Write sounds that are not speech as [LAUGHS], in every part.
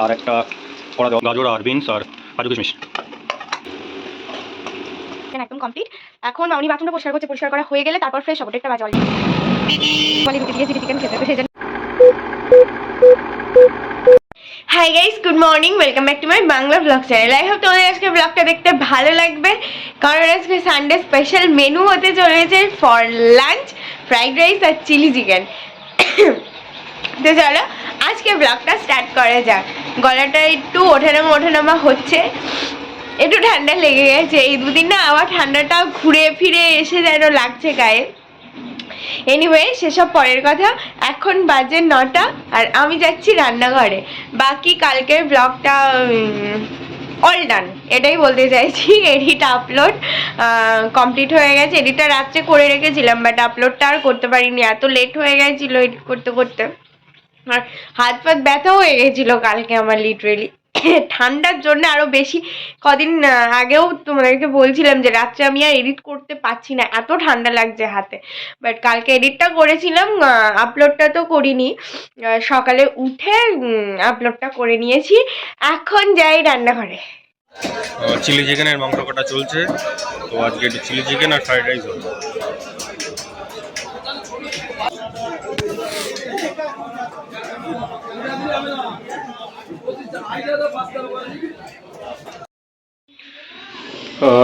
আর একটা দেওয়া গাজর আর বিনস আর কাজু কিশমিশ। একদম কমপ্লিট এখন মামনি বাথরুমটা পরিষ্কার করছে পরিষ্কার করা হয়ে গেলে তারপর ফ্রেশ হব একটা বাজে অল্প রুটি দিয়ে চিলি চিকেন খেতে সেই জন্য hi guys good morning welcome back to my Bangla blog channel I hope তোমাদের আজকে ব্লগটা দেখতে ভালো লাগবে। কারণ আজকে সানডে স্পেশাল মেনু হতে চলেছে ফর লাঞ্চ ফ্রাইড রাইস আর চিলি চিকেন [COUGHS] তো চলো আজকে ব্লগটা স্টার্ট করা যাক। গলাটা একটু ওঠানামা ওঠানামা হচ্ছে। একটু ঠান্ডা লেগে গেছে। এই দুদিন না আবার ঠান্ডাটা ঘুরে ফিরে এসে যেন লাগছে গায়ে। এনিওয়ে সেসব পরের কথা। এখন বাজে নটা আর আমি যাচ্ছি রান্নাঘরে। বাকি কালকের ব্লগটা অল ডান এটাই বলতে চাইছি এডিট আপলোড কমপ্লিট হয়ে গেছে। এডিটটা রাত্রে করে রেখেছিলাম বাট আপলোডটা আর করতে পারিনি। এত লেট হয়ে গেছিল এডিট করতে করতে। আর হাত পাত ব্যথা হয়ে গেছিল কালকে আমার লিটারেলি ঠান্ডার জন্য আরও বেশি কদিন আগেও তোমাদেরকে বলছিলাম যে রাত্রে আমি আর এডিট করতে পারছি না। এত ঠান্ডা লাগছে হাতে। বাট কালকে এডিটটা করেছিলাম আপলোডটা তো করিনি। সকালে উঠে আপলোডটা করে নিয়েছি। এখন যাই রান্নাঘরে। চিলি চিকেনের মাংস কাটা চলছে? তো আজকে চিলি চিকেন আর ফ্রাইড রাইস হবে।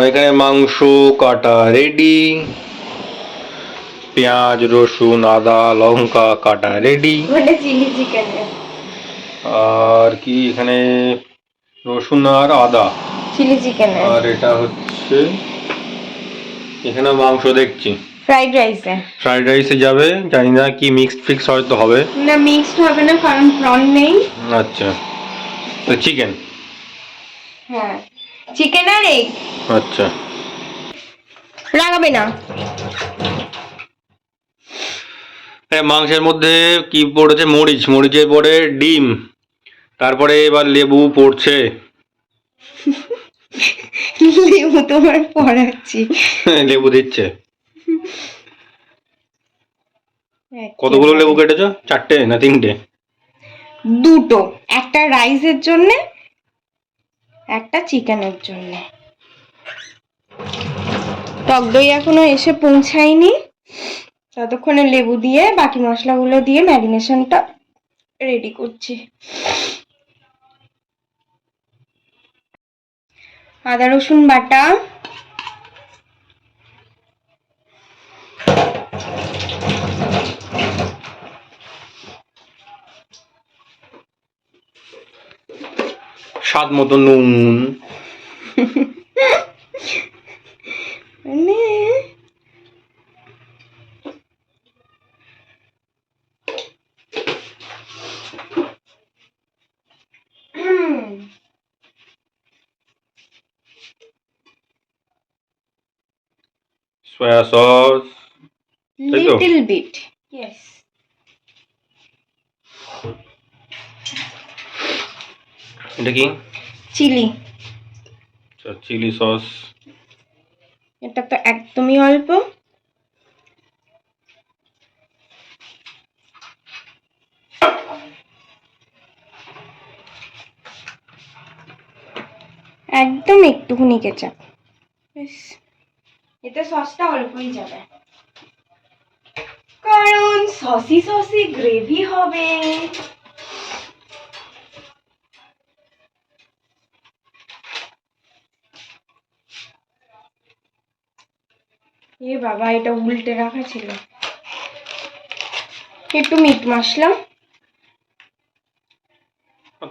এখানে মাংস কাটা রেডি পেঁয়াজ রসুন আদা লঙ্কা কাটা রেডি আর কি এখানে? রসুন আর আদা। চিলি চিকেন আর এটা হচ্ছে এখানে মাংস দেখছি। ফ্রাইড রাইসে ফ্রাইড রাইসে যাবে জানি না কি মিক্সড ফিক্স হয়তো হবে। না মিক্সড হবে না কারণ প্রন নেই। আচ্ছা। তো চিকেন হ্যাঁ। চিকেন আর এগ আচ্ছা। লাগাবে না। মাংসের মধ্যে কি পড়েছে? মরিচ। মরিচের পরে ডিম। তারপরে এবার লেবু পড়ছে। লেবু তোমার পড়াচ্ছি। লেবু দিচ্ছে। কতগুলো লেবু কেটেছো? চারটে না তিনটে? দুটো। একটা রাইসের জন্য, একটা চিকেনের জন্য। টক দই এখনও এসে পৌঁছায়নি। ততক্ষণে লেবু দিয়ে, বাকি মশলাগুলো দিয়ে ম্যারিনেশনটা রেডি করছি। আদা রসুন বাটা স্বাদ মতো নুন মানে সয়া সস তাই তো? লিটল বিট ইয়েস এটা কি? চিলি। Chilli sauce. এটা তো একদমই অল্প। একদম একটুখানি কেচাপ। এতে সসটা অল্পই যাবে। কারণ সসি সসি গ্রেভি হবে। এ বাবা এটা উল্টে রাখা ছিল। একটু মিট মশলা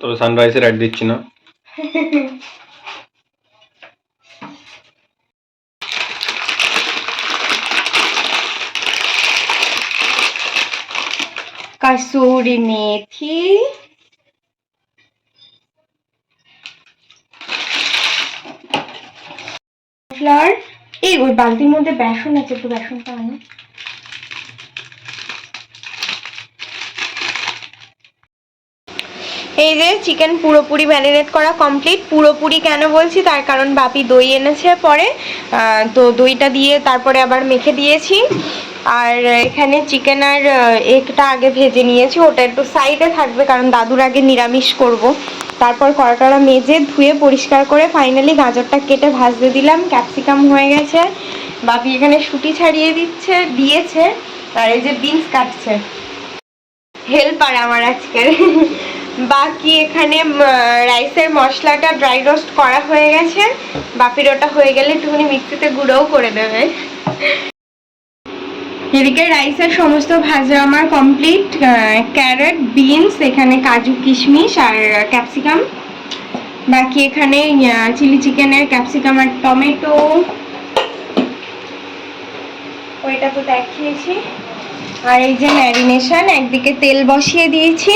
তবে সানরাইসের অ্যাড দিচ্ছি না। কসুরি মেথি ফ্লাওয়ার এই ওই বালতির মধ্যে বেসন আছে, একটু বেসনটা আনো এই যে চিকেন পুরোপুরি ম্যারিনেট করা কমপ্লিট পুরোপুরি কেন বলছি? তার কারণ বাপি দই এনেছে পরে তো দইটা দিয়ে তারপরে আবার মেখে দিয়েছি। আর এখানে চিকেন আর এগটা আগে ভেজে নিয়েছি, ওটা একটু সাইডে থাকবে, কারণ দাদুর আগে নিরামিষ করব। তারপর কড়াটা মেজে ধুয়ে পরিষ্কার করে ফাইনালি গাজরটা কেটে ভাজতে দিলাম। ক্যাপসিকাম হয়ে গেছে। বাপি এখানে শুটি ছাড়িয়ে দিচ্ছে, দিয়েছে। আর এই যে বিনস কাটছে। হেল্পার আমার আজকের। বাকি এখানে রাইসের মশলাটা ড্রাই রোস্ট করা হয়ে গেছে। বাপির ওটা হয়ে গেলে একটুখানি মিক্সিতে গুঁড়োও করে দেবে। এদিকে রাইসের সমস্ত ভাজা আমার কমপ্লিট ক্যারেট বিনস এখানে কাজু কিশমিশ আর ক্যাপসিকাম বাকি এখানে চিলি চিকেনের ক্যাপসিকাম আর টমেটো ওইটা তো দেখিয়েছি। আর এই যে ম্যারিনেশন একদিকে তেল বসিয়ে দিয়েছি।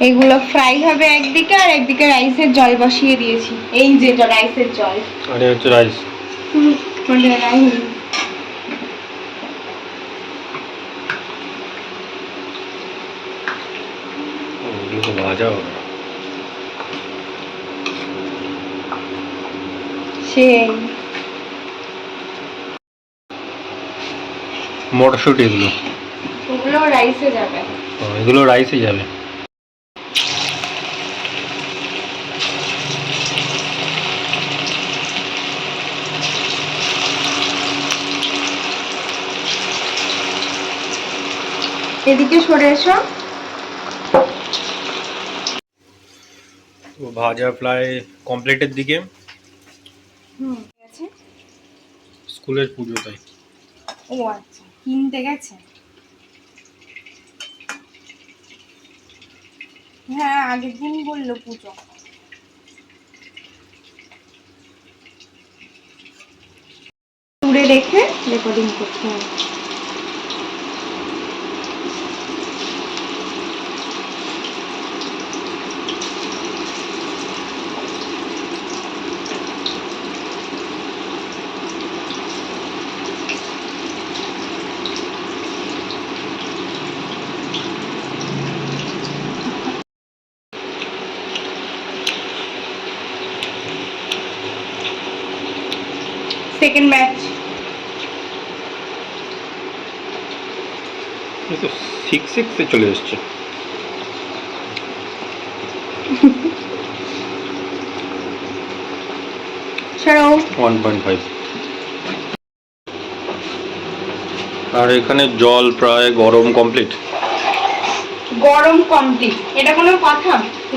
এগুলো ফ্রাই হবে একদিকে আর একদিকে রাইসের জল বসিয়ে দিয়েছি। এই যে রাইসের জল। আর হচ্ছে রাইস হুম, রাইস ওগুলো তো ভাজা হবে সেই। মটরশুঁটি এগুলো। ওগুলো রাইসে যাবে। এগুলো রাইসে যাবে। এদিকে সরে এসো। ভাজা প্রায় কমপ্লিটের দিকে। স্কুলের পুজো তাই ও আচ্ছা কিনতে গেছে? হ্যাঁ আগের দিন বলল পুজো। দূরে রেখে রেকর্ডিং করতে হবে সেকেন্ড ম্যাচ এই তো সিক্স চলে এসছে। ওয়ান পয়েন্ট ফাইভ আর এখানে জল প্রায় গরম কমপ্লিট গরম কমপ্লিট এটা কোনো কথা?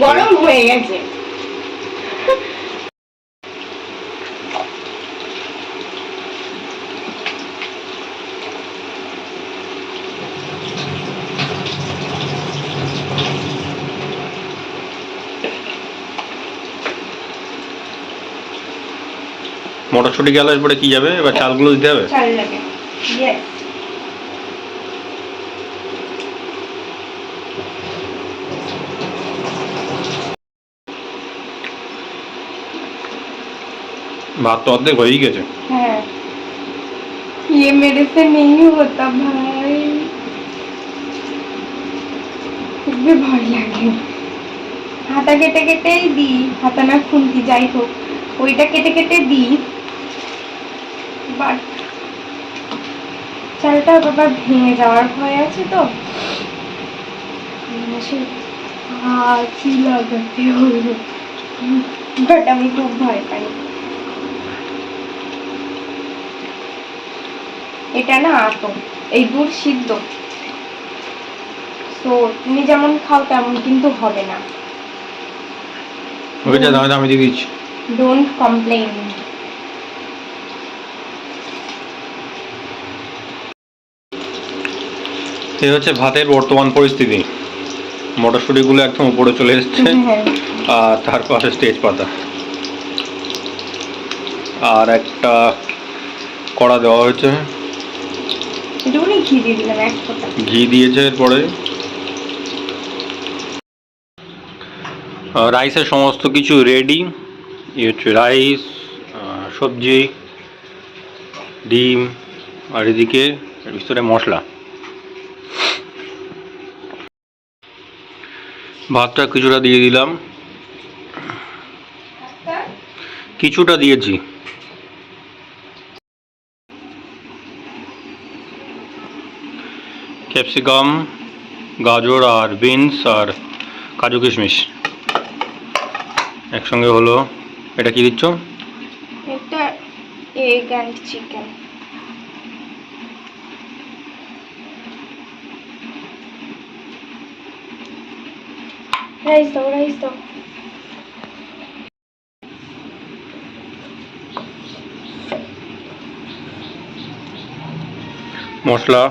গরম হয়ে গেছে। মটরশুঁটি গেল এরপরে কি যাবে এবার চালগুলো দিতে হবে চাল লাগে ইয়েস ভাত তো অর্ধেক হয়েই গেছে हाँ ये मेरे से नहीं होता भाई খুবই ভয় লাগে হাতা কেটে কেটেই দিই হাতা না খুন্তি যাই হোক ওইটা কেটে কেটে দিই বাট চালটা বাবা ভেঙে যাওয়ার ভয় আছে তো? সে লাগাতে হলো? বাট আমি খুব ভয় পাই। এটা না আতো এই গুড় সিদ্ধ। তো তুমি যেমন খাও তেমন কিন্তু হবে না। যা দামে দামে দিয়ে দিচ্ছি। ডোন্ট কমপ্লেন এই হচ্ছে ভাতের বর্তমান পরিস্থিতি। মটরশুঁটিগুলো একদম উপরে চলে এসছে। হ্যাঁ। আর তার পাশে স্টেজ পাতা। আর একটা কড়া দেওয়া হয়েছে। ঘি দিয়েছে এরপরে। রাইসের সমস্ত কিছু রেডি এই হচ্ছে রাইস সবজি ডিম আর এদিকে ভিতরে মশলা। ভাতটা কিছুটা দিয়ে দিলাম। কিছুটা দিয়েছি। ক্যাপসিকাম, গাজর আর বিনস আর কাজু কিশমিশ। একসঙ্গে হলো। এটা কি দিচ্ছ? এটা এগ অ্যান্ড চিকেন রাইস দাও রাইস দাও মশলা?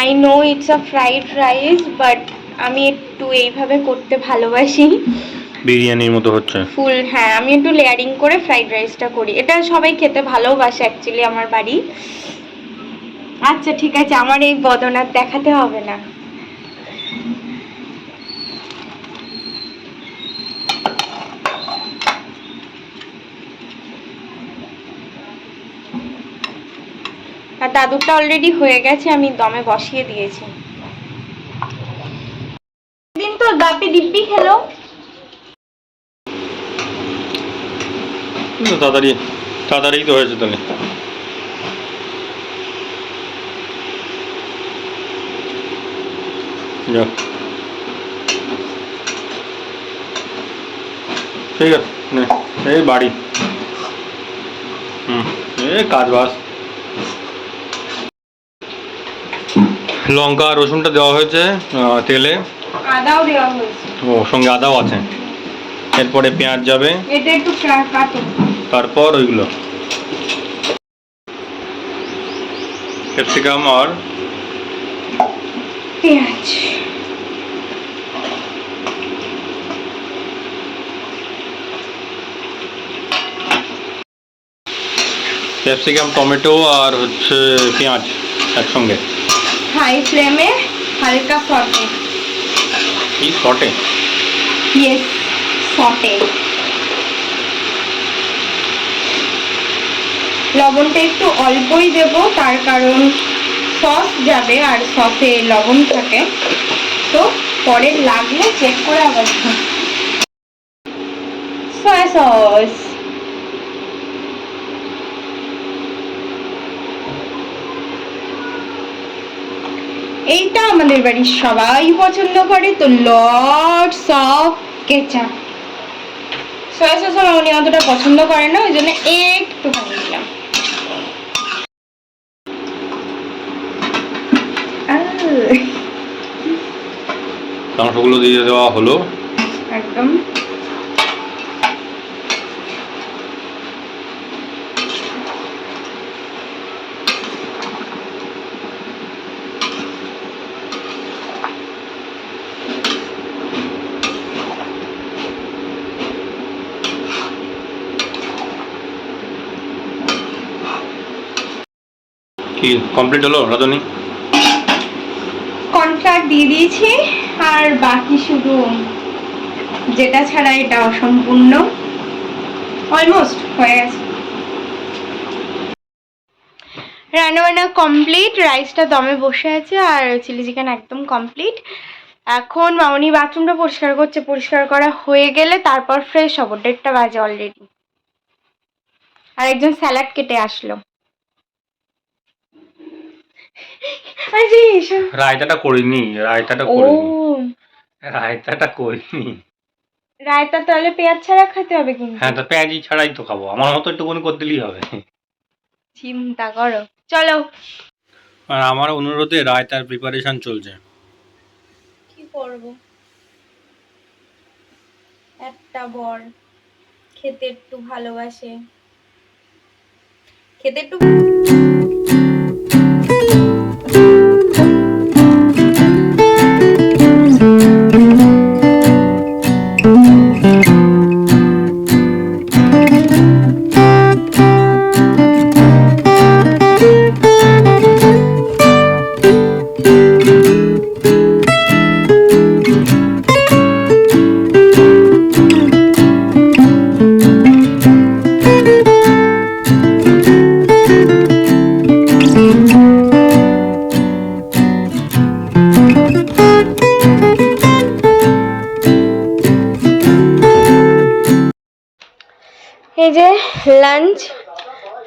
I know it's a fried rice but আমি একটু এইভাবে করতে ভালোবাসি। বিরিয়ানির মতো হচ্ছে। ফুল হ্যাঁ আমি একটু লেয়ারিং করে ফ্রাইড রাইসটা করি। এটা সবাই খেতে ভালোবাসে অ্যাকচুয়ালি আমার বাড়ি। আচ্ছা ঠিক আছে আমার এই বদনার দেখাতে হবে না। দাদুরটা অলরেডি হয়ে গেছে আমি দমে বসিয়ে দিয়েছি। দিন তো দিব্যি খেলো? তাড়াতাড়ি তাড়াতাড়ি তো হয়েছে তাহলে। ঠিক আছে এই বাড়ি। হুম এই কাজ বাস। লঙ্কা আর রসুনটা দেওয়া হয়েছে তেলে। আদাও দেওয়া হয়েছে। ও সঙ্গে আদাও আছে। এরপরে পেঁয়াজ যাবে। এটা একটু কাটো তারপর ওইগুলো। ক্যাপসিকাম আর পেঁয়াজ। ক্যাপসিকাম টমেটো আর হচ্ছে পেঁয়াজ একসঙ্গে। হাই ফ্লেমে হালকা সটে কি শটে ইয়েস সটে লবণটা একটু অল্পই দেব তার কারণ সস যাবে আর সসে লবণ থাকে। তো পরে লাগলে চেক করে আবার সয়া সস এইটা আমাদের বাড়ির সবাই পছন্দ করে তো lots of ketchup. Soya sauce উনি অতটা পছন্দ করে না ওই জন্য একটুখানি দিলাম আহ, মাংসগুলো দিয়ে দেওয়া হলো। একদম। কি কমপ্লিট হলো রাজনী? কর্নফ্লাওয়ার দিয়ে দিয়েছি আর বাকি শুধু যেটা ছাড়া এটা অসম্পূর্ণ অলমোস্ট হয়ে গেছে। রান্নাবান্না কমপ্লিট রাইসটা দমে বসে আছে আর চিলি চিকেন একদম কমপ্লিট এখন মামনি বাথরুমটা পরিষ্কার করছে পরিষ্কার করা হয়ে গেলে তারপর ফ্রেশ হব দেড়টা বাজে অলরেডি আর একজন স্যালাড কেটে আসলো। আরে এসব রায়তাটা করিনি রায়তাটা ও। করিনি রায়তাটা করিনি। রায়তা তাহলে পেঁয়াজ ছাড়া খেতে হবে কিন্তু। হ্যাঁ তো পেঁয়াজি ছাড়াই তো খাব। আমার মতো একটুখানি করে দিলেই হবে। চিন্তা করো। চলো। আর আমার অনুরোধে রায়তার প্রিপারেশন চলছে। কি করব? একটা বর খেতে একটু ভালোবাসে। খেতে একটু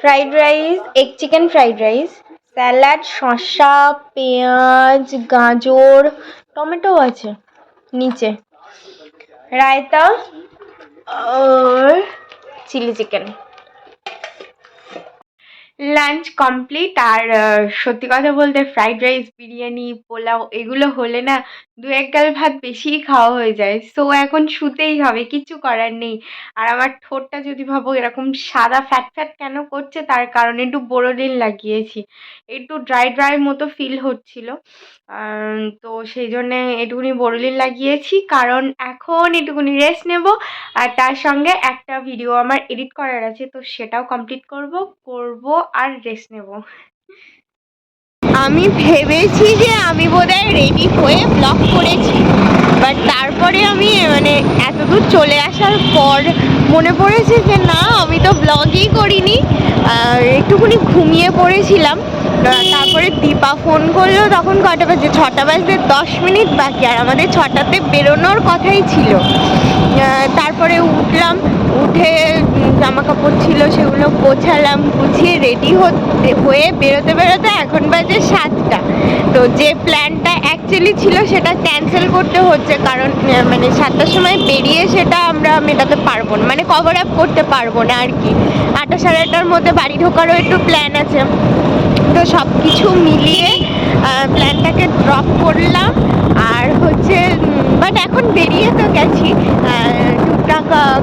fried rice egg chicken fried rice salad শসা, পেঁয়াজ, গাজর, টমেটো আছে নিচে। রায়তা, আর চিলি চিকেন লাঞ্চ কমপ্লিট আর সত্যি কথা বলতে ফ্রাইড রাইস বিরিয়ানি, পোলাও এগুলো হলে না দু এক গাল ভাত বেশিই খাওয়া হয়ে যায়। সো এখন শুতেই হবে, কিছু করার নেই। আর আমার ঠোঁটটা যদি ভাবো এরকম সাদা ফ্যাট ফ্যাট কেন করছে তার কারণে একটু বোরোলিন লাগিয়েছি। একটু ড্রাই ড্রাই মতো ফিল হচ্ছিল। তো সেই জন্যে একটুকুনি বোরোলিন লাগিয়েছি। কারণ এখন একটুকুনি রেস্ট নেব। আর তার সঙ্গে একটা ভিডিও আমার এডিট করার আছে, তো সেটাও কমপ্লিট করব করব আর রেস্ট নেব। আমি ভেবেছি যে আমি বোধহয় রেডি হয়ে ব্লগ করেছি। বাট তারপরে আমি মানে এতদূর চলে আসার পর মনে পড়েছে যে, না, আমি তো ব্লগই করিনি। একটুখানি ঘুমিয়ে পড়েছিলাম। তারপরে দীপা ফোন করল তখন কটা বাজে, ছটা বাজতে দশ মিনিট বাকি। আর আমাদের ছটাতে বেরোনোর কথাই ছিল। তারপরে উঠলাম উঠে জামা কাপড় ছিল সেগুলো গোছালাম, গুছিয়ে রেডি হতে, হয়ে বেরোতে বেরোতে এখন বাজে সাতটা। তো যে প্ল্যানটা অ্যাকচুয়ালি ছিল সেটা ক্যান্সেল করতে হচ্ছে কারণ মানে সাতটার সময় বেরিয়ে সেটা আমরা মেটাতে পারব না মানে কভার আপ করতে পারব না আর কি। আটটা সাড়ে আটটার মধ্যে বাড়ি ঢোকারও একটু প্ল্যান আছে। তো সব কিছু মিলিয়ে প্ল্যানটাকে ড্রপ করলাম। আর হচ্ছে বাট এখন বেরিয়ে তো গেছি।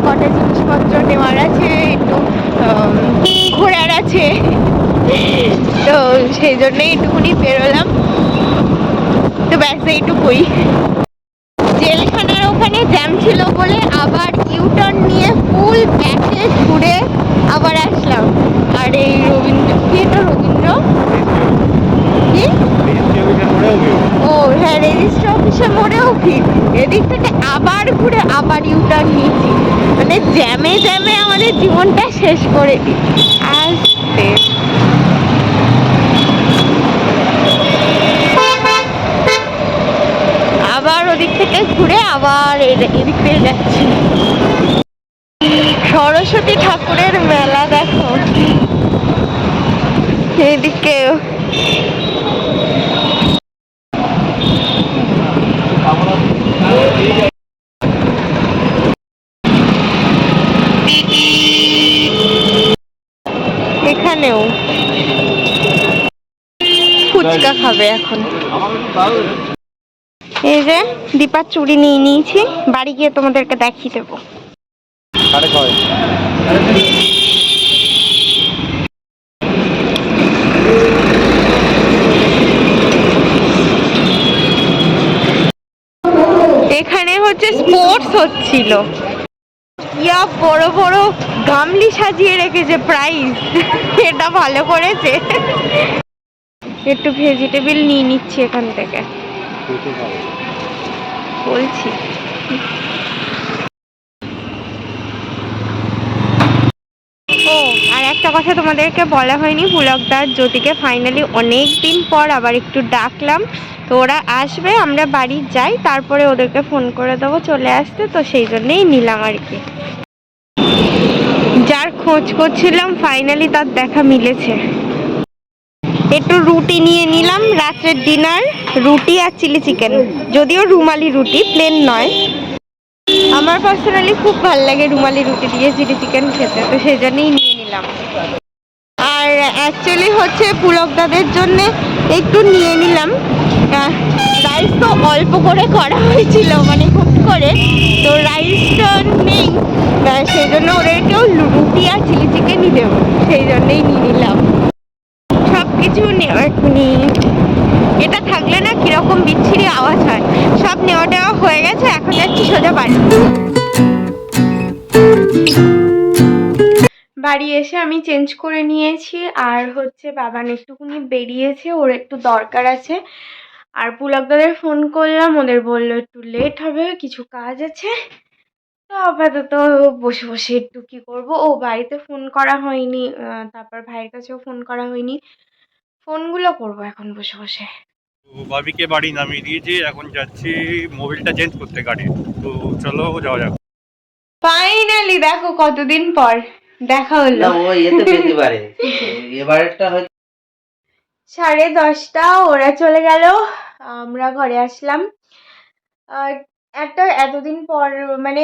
কটা জিনিসপত্র নেওয়ার আছে একটু ঘোরার আছে। তো সেই জন্যই একটুখানি বেরোলাম। তো ব্যাস এইটুকুই। জেলখানার ওখানে জ্যাম ছিল বলে আবার ইউটার্ন নিয়ে ফুল ব্যাকে ঘুরে আবার আসলাম। আর এই রবীন্দ্র কি এটা রবীন্দ্র? কি? ও হ্যাঁ রেজিস্ট্রি অফিসে মোড়েও ভিড় এদিক থেকে আবার ঘুরে আবার ইউটার্ন নিয়েছি মানে জ্যামে জ্যামে আমাদের জীবনটা শেষ করে দিই আসতে। আবার ওদিক থেকে ঘুরে আবার এদিক থেকে যাচ্ছি। সরস্বতী ঠাকুরের মেলা দেখো। এদিকে এখানেও। ফুচকা খাবে এখন। এই যে, দীপার চুড়ি নিয়ে নিয়েছি। বাড়ি গিয়ে তোমাদেরকে দেখিয়ে দেবো। এখানে হচ্ছে স্পোর্টস হচ্ছিল। ইয়া বড় বড় গামলি সাজিয়ে রেখেছে প্রাইস এটা ভালো করেছে। একটু ভেজিটেবিল নিয়ে নিচ্ছি এখান থেকে। বলছি ও আর একটা কথা তোমাদেরকে বলা হয়নি পুলকদার জ্যোতিকে ফাইনালি অনেক দিন পর আবার একটু ডাকলাম। তো ওরা আসবে, আমরা বাড়ি যাই, তারপরে ওদেরকে ফোন করে দেবো চলে আসতে, তো সেই জন্যেই নিলাম আর কি। যার খোঁজ করছিলাম ফাইনালি তার দেখা মিলেছে। একটু রুটি নিয়ে নিলাম, রাত্রের ডিনার রুটি আর চিলি চিকেন যদিও রুমালি রুটি প্লেন নয়। আমার পার্সোনালি খুব ভালো লাগে রুমালি রুটি দিয়ে চিলি চিকেন খেতে, তো সেই জন্যই নিয়ে নিলাম আর অ্যাকচুয়ালি হচ্ছে পুলকদাদের জন্য একটু নিয়ে নিলাম। রাইস তো অল্প করে করা হয়েছিল মানে খুব করে। তো রাইসটা নেই। সেই জন্য ওদেরকেও রুটি আর চিলি চিকেনই দেবো, সেই জন্যই নিয়ে নিলাম। সব কিছু নেওয়া এক্ষুনি এটা থাকলে না কীরকম বিচ্ছিরি আওয়াজ হয়। সব নেওয়া টেওয়া হয়ে গেছে, এখন যাচ্ছি সোজা বাড়ি। বাড়ি এসে আমি চেঞ্জ করে নিয়েছি। আর হচ্ছে বাবান একটুখানি বেরিয়েছে ওর একটু দরকার আছে। আর পুলকদাদের ফোন করলাম ওদের বলল একটু লেট হবে কিছু কাজ আছে? তো আপাতত বসে বসে একটু কি করব? ও বাড়িতে ফোন করা হয়নি তারপর ভাইয়ের কাছেও ফোন করা হয়নি। ফোনগুলো করব এখন বসে বসে। তো বাবিকে বাড়ি নামিয়ে দিয়েছি এখন যাচ্ছি মোবিলটা চেঞ্জ করতে গাড়ি। তো চলো যাওয়া যাক। ফাইনালি দেখো কতদিন পর। দেখা না হলো ও এতে পেতে পারে। [LAUGHS] এবারেরটা হয়তো সাড়ে দশটা ওরা চলে গেল। আমরা ঘরে আসলাম। আর একটা এতদিন পর মানে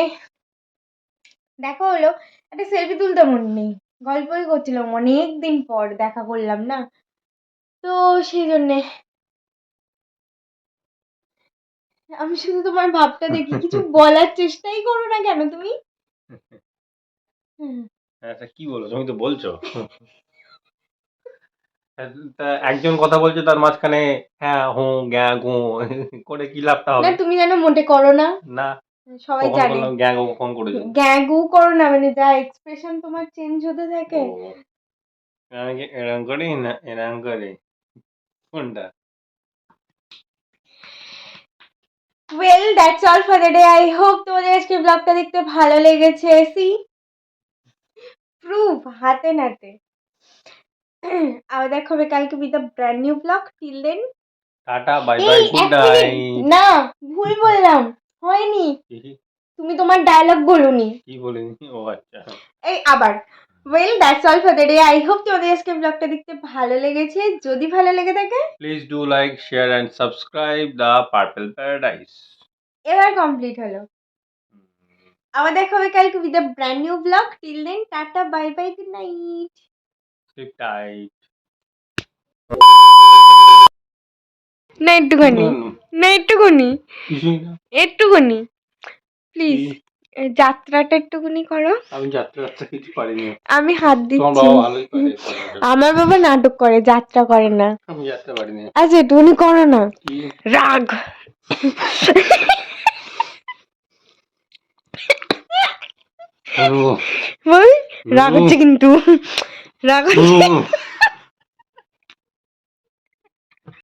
দেখা হলো। একটা সেলফি তুলতে মন নেই। গল্পই করছিলাম। অনেক দিন পর দেখা করলাম না। তো সেই জন্যে আমি শুধু তোমার ভাবটা দেখি। কিছু [LAUGHS] বলার চেষ্টাই করো না কেন তুমি? [LAUGHS] হুম। আচ্ছা কি বলো তুমি তো বলছো। তা একজন কথা বলছে তার মাঝখানে হ্যাঁ হু গ্যা গু করে কি লাভটা না তুমি যেন মোটে করো না। না সবাই জানে। গ্যা গু কখন করেছ? গ্যাগু করো না মানে যা এক্সপ্রেশন তোমার চেঞ্জ হতে থাকে। আমি করি না এরম করি। কোনটা? Well that's all for the day I hope তোমাদের আজকে ব্লগটা দেখতে ভালো লেগেছে। সি প্রুফ হাতে নাতে। আবার দেখা হবে কালকে with a brand new blog till then tata bye bye good night না ভুল বললাম হয়নি। তুমি তোমার ডায়লগ বলুনি। কি বলিনি? ও আচ্ছা। এই আবার well that's all for the day I hope তোমাদের আজকে ব্লগটা দেখতে ভালো লেগেছে। যদি ভালো লেগে থাকে please do like share and subscribe the purple paradise এবার কমপ্লিট হলো। আবার দেখা হবে কালকে with a brand new blog till then tata bye bye good night sleep tight না একটুখানি না একটুখানি একটুখানি প্লিজ? যাত্রাটা একটুখানি করো। আমি যাত্রা যাত্রা কিছু পারিনি আমি হাত তোমার দিচ্ছি। বাবা ভালোই পারে কথাটা। আমার বাবা নাটক করে যাত্রা করে না। আমি যাত্রা পারিনি আচ্ছা একটুখানি করো না। রাগ। [LAUGHS] বল রাগ হচ্ছে কিন্তু। রাগ হচ্ছে।